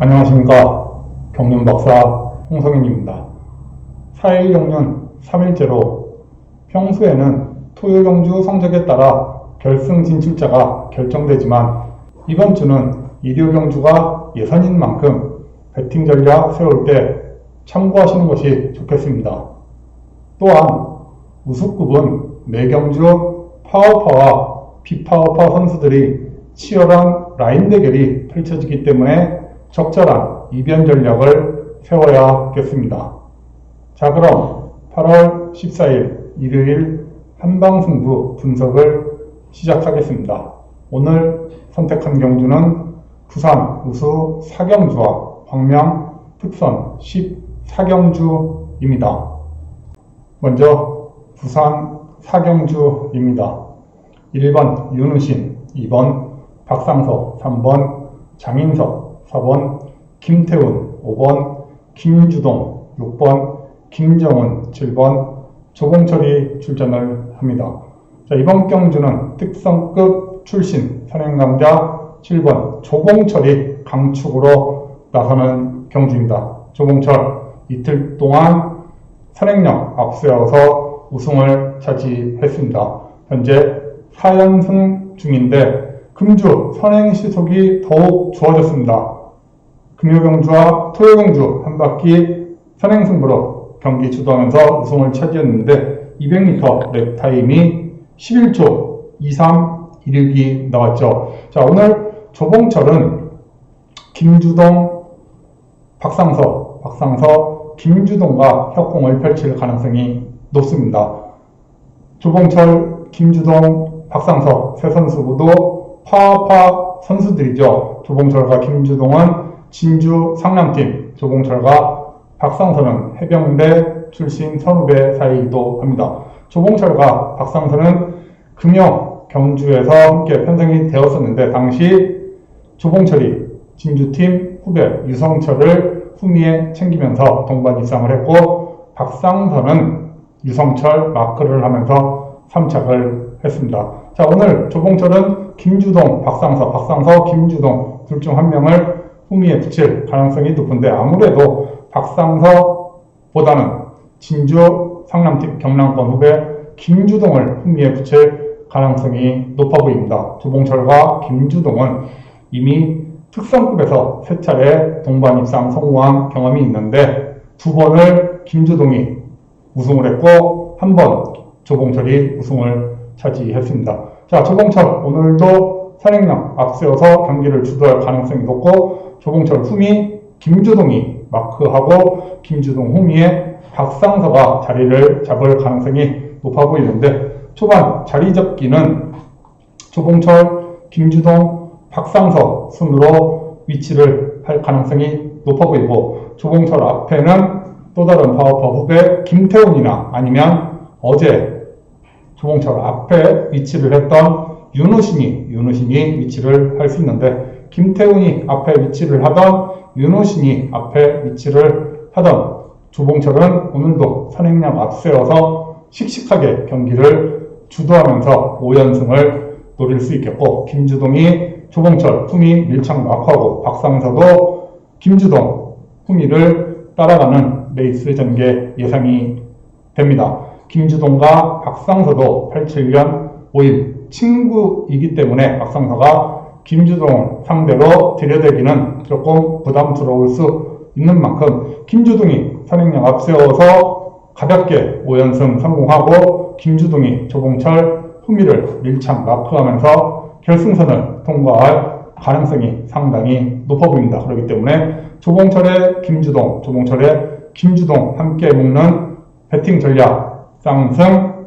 안녕하십니까. 경륜 박사 홍성인입니다. 4일 경륜 3일째로 평소에는 토요 경주 성적에 따라 결승 진출자가 결정되지만 이번 주는 일요 경주가 예선인 만큼 배팅 전략 세울 때 참고하시는 것이 좋겠습니다. 또한 우수급은 매경주 파워파와 비파워파 선수들이 치열한 라인 대결이 펼쳐지기 때문에 적절한 이변 전략을 세워야겠습니다. 자, 그럼 8월 14일 일요일 한방승부 분석을 시작하겠습니다. 오늘 선택한 경주는 부산 우수 사경주와 광명 특선 14경주입니다. 먼저 부산 사경주입니다. 1번 윤우신, 2번 박상서, 3번 장인석, 4번 김태훈, 5번 김주동, 6번 김정은, 7번 조봉철이 출전을 합니다. 자, 이번 경주는 특성급 출신 선행감자 7번 조봉철이 강축으로 나서는 경주입니다. 조봉철 이틀 동안 선행력 앞세워서 우승을 차지했습니다. 현재 4연승 중인데 금주 선행 시속이 더욱 좋아졌습니다. 금요경주와 토요경주 한 바퀴 선행승부로 경기 주도하면서 우승을 차지했는데 200m 랩 타임이 11초 23 이르기 나왔죠. 자 오늘 조봉철은 김주동, 박상서, 박상서, 김주동과 협공을 펼칠 가능성이 높습니다. 조봉철, 김주동, 박상서 세 선수 모두 파파 선수들이죠. 조봉철과 김주동은 진주 상남팀, 조봉철과 박상서는 해병대 출신 선후배 사이이기도 합니다. 조봉철과 박상서는 금영 경주에서 함께 편성이 되었었는데 당시 조봉철이 진주팀 후배 유성철을 후미에 챙기면서 동반 입상을 했고 박상서는 유성철 마크를 하면서 3착을 했습니다. 자 오늘 조봉철은 김주동, 박상서, 박상서, 김주동 둘 중 한 명을 후미에 붙일 가능성이 높은데 아무래도 박상서보다는 진주 상남팀 경남권 후배 김주동을 후미에 붙일 가능성이 높아 보입니다. 조봉철과 김주동은 이미 특성급에서 세 차례 동반 입상 성공한 경험이 있는데 두 번을 김주동이 우승을 했고 한 번 조봉철이 우승을 차지했습니다. 자, 조봉철 오늘도 선행력 앞세워서 경기를 주도할 가능성이 높고 조봉철 후미 김주동이 마크하고 김주동 후미에 박상서가 자리를 잡을 가능성이 높아 보이는데 초반 자리 잡기는 조봉철, 김주동, 박상서 순으로 위치를 할 가능성이 높아 보이고 조봉철 앞에는 또 다른 파워퍼 후배 김태훈이나 아니면 어제 조봉철 앞에 위치를 했던 윤호신이 윤호신이 위치를 할 수 있는데 김태훈이 앞에 위치를 하던 윤호신이 앞에 위치를 하던 조봉철은 오늘도 선행력 앞세워서 씩씩하게 경기를 주도하면서 5연승을 노릴 수 있겠고 김주동이 조봉철, 후미 밀착 마크하고 박상서도 김주동, 후미를 따라가는 레이스 전개 예상이 됩니다. 김주동과 박상서도 87년 5일 친구이기 때문에 박상서가 김주동을 상대로 들여대기는 조금 부담스러울 수 있는 만큼 김주동이 선행력 앞세워서 가볍게 5연승 성공하고 김주동이 조봉철 후미를 밀착 마크하면서 결승선을 통과할 가능성이 상당히 높아 보입니다. 그렇기 때문에 조봉철의 김주동, 조봉철의 김주동 함께 묶는 배팅 전략 쌍승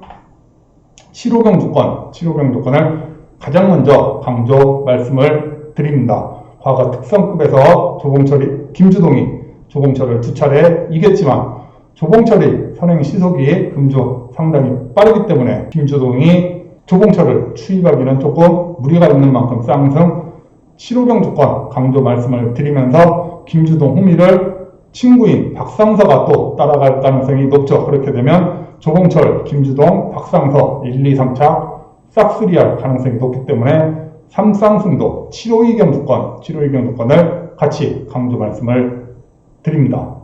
7호경 조건, 7호경 조건을 가장 먼저 강조 말씀을 드립니다. 과거 특성급에서 조봉철이, 김주동이 조봉철을 두 차례 이겼지만 조봉철이 선행 시속이 금주 상당히 빠르기 때문에 김주동이 조봉철을 추입하기는 조금 무리가 있는 만큼 쌍승 7호경 조건 강조 말씀을 드리면서 김주동 후미를 친구인 박상서가 또 따라갈 가능성이 높죠. 그렇게 되면 조봉철, 김주동, 박상서 1, 2, 3차 싹쓸이할 가능성이 높기 때문에 삼쌍승도 7호 이경 조건, 7호 이경 조건을 같이 강조 말씀을 드립니다.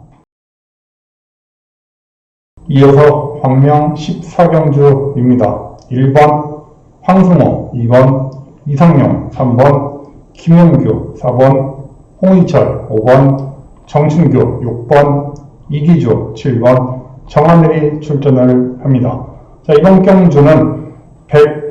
이어서 광명 14경주입니다. 1번 황승호, 2번 이상용, 3번 김용규, 4번 홍희철, 5번 정춘규, 6번 이기주, 7번 정하늘이 출전을 합니다. 자, 이번 경주는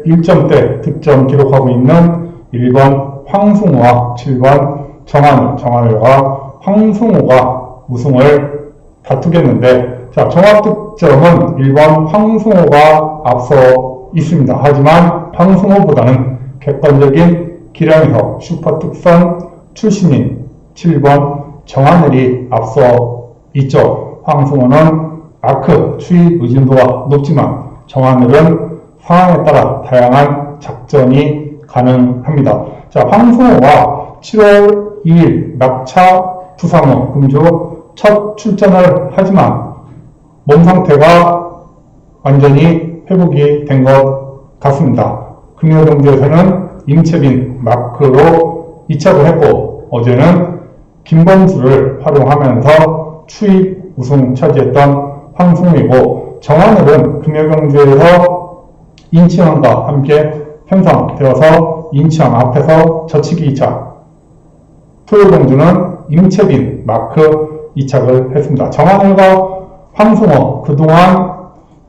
101점대 득점 기록하고 있는 1번 황승호와 7번 정하늘, 정하늘과 황승호가 우승을 다투겠는데, 자, 종합득점은 1번 황승호가 앞서 있습니다. 하지만 황승호보다는 객관적인 기량에서 슈퍼특선 출신인 7번 정하늘이 앞서 있죠. 황승호는 아크 추이 의존도가 높지만 정하늘은 상황에 따라 다양한 작전이 가능합니다. 자, 황승호가 7월 2일 낙차 부상 후 금주 첫 출전을 하지만 몸 상태가 완전히 회복이 된 것 같습니다. 금요 경기에서는 임채빈 마크로 이착을 했고 어제는 김범수를 활용하면서 추입 우승 차지했던 황승우이고 정하늘은 금요 경주에서 인치왕과 함께 편성되어서 인치왕 앞에서 저치기 2차 토요 경주는 임채빈 마크 이착을 했습니다. 정하늘과 황승호 그동안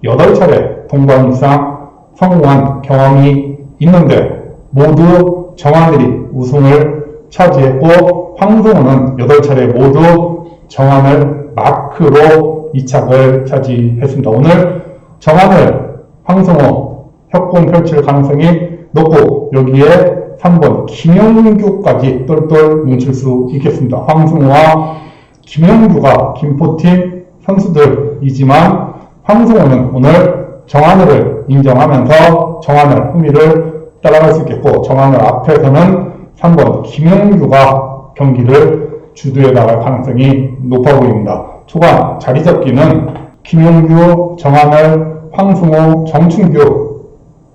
8차례 동반 이상 성공한 경험이 있는데 모두 정하늘이 우승을 차지했고 황승호는 8차례 모두 정하늘 마크로 이착을 차지했습니다. 오늘 정하늘 황승호 협공 펼칠 가능성이 높고 여기에 3번 김영규까지 똘똘 뭉칠 수 있겠습니다. 황승호와 김영규가 김포팀 선수들이지만 황승호는 오늘 정하늘을 인정하면서 정하늘 흥미를 따라갈 수 있겠고 정하늘 앞에서는 3번 김영규가 경기를 주도해 나갈 가능성이 높아 보입니다. 초반 자리 잡기는 김용규, 정하늘, 황승호, 정춘규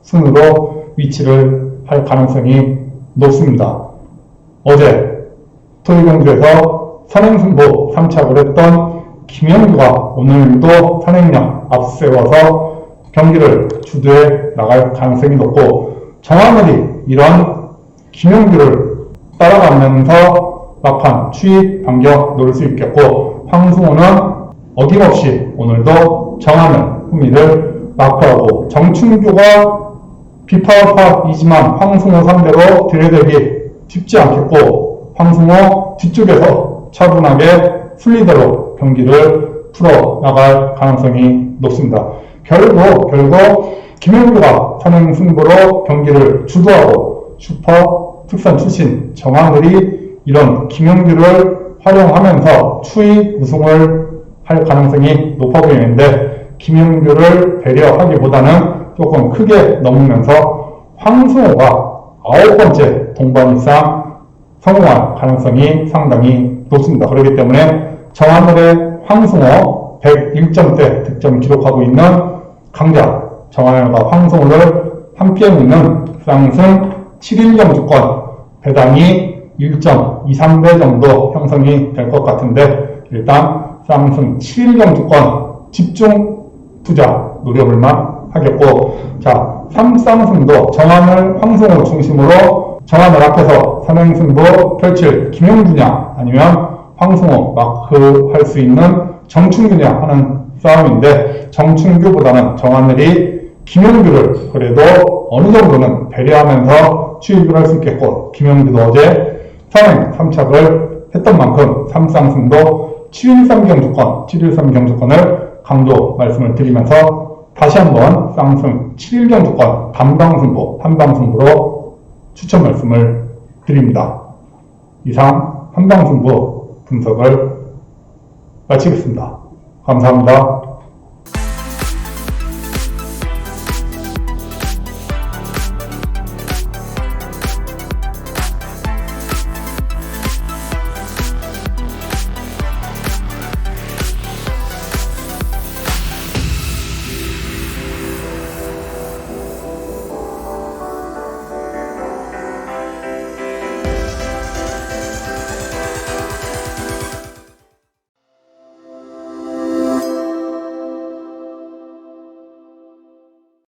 순으로 위치를 할 가능성이 높습니다. 어제 토요경주에서 선행승부 3착을 했던 김영규가 오늘도 선행력 앞세워서 경기를 주도해 나갈 가능성이 높고 정하늘이 이런 김영규를 따라가면서 막판 추입 반격 노릴 수 있겠고 황승호는 어김없이 오늘도 정하늘 후미를 마크하고 정춘규가 비파파이지만 황승호 상대로 들여대기 쉽지 않겠고 황승호 뒤쪽에서 차분하게 순리대로 경기를 풀어 나갈 가능성이 높습니다. 결국 결국 김영규가 선행 승부로 경기를 주도하고 슈퍼 특산 출신 정하늘이 이런 김영규를 활용하면서 추이 우승을 할 가능성이 높아 보이는데 김영규를 배려하기보다는 조금 크게 넘으면서 황승호가 아홉 번째 동반 이상 성공할 가능성이 상당히 높습니다. 그렇기 때문에 정하늘의 황승호 101점대 득점 기록하고 있는 강자 정하늘과 황승호를 함께 묶는 쌍승 7일 경주권 배당이 1.23배 정도 형성이 될 것 같은데 일단 쌍승 7일 경 주권 집중 투자 노려볼만 하겠고 자 3쌍승도 정하늘 황승호 중심으로 정하늘 앞에서 선행승부 펼칠 김용주냐 아니면 황승호 마크 할 수 있는 정춘규냐 하는 싸움인데 정춘규보다는 정하늘이 김용규를 그래도 어느 정도는 배려하면서 취입을 할 수 있겠고 김용규도 어제 선행 3착을 했던 만큼 3쌍승도 713 경주권, 713 경주권을 강조 말씀을 드리면서 다시 한번 쌍승 7일 경주권 단방승부, 한방승부로 추천 말씀을 드립니다. 이상 한방승부 분석을 마치겠습니다. 감사합니다.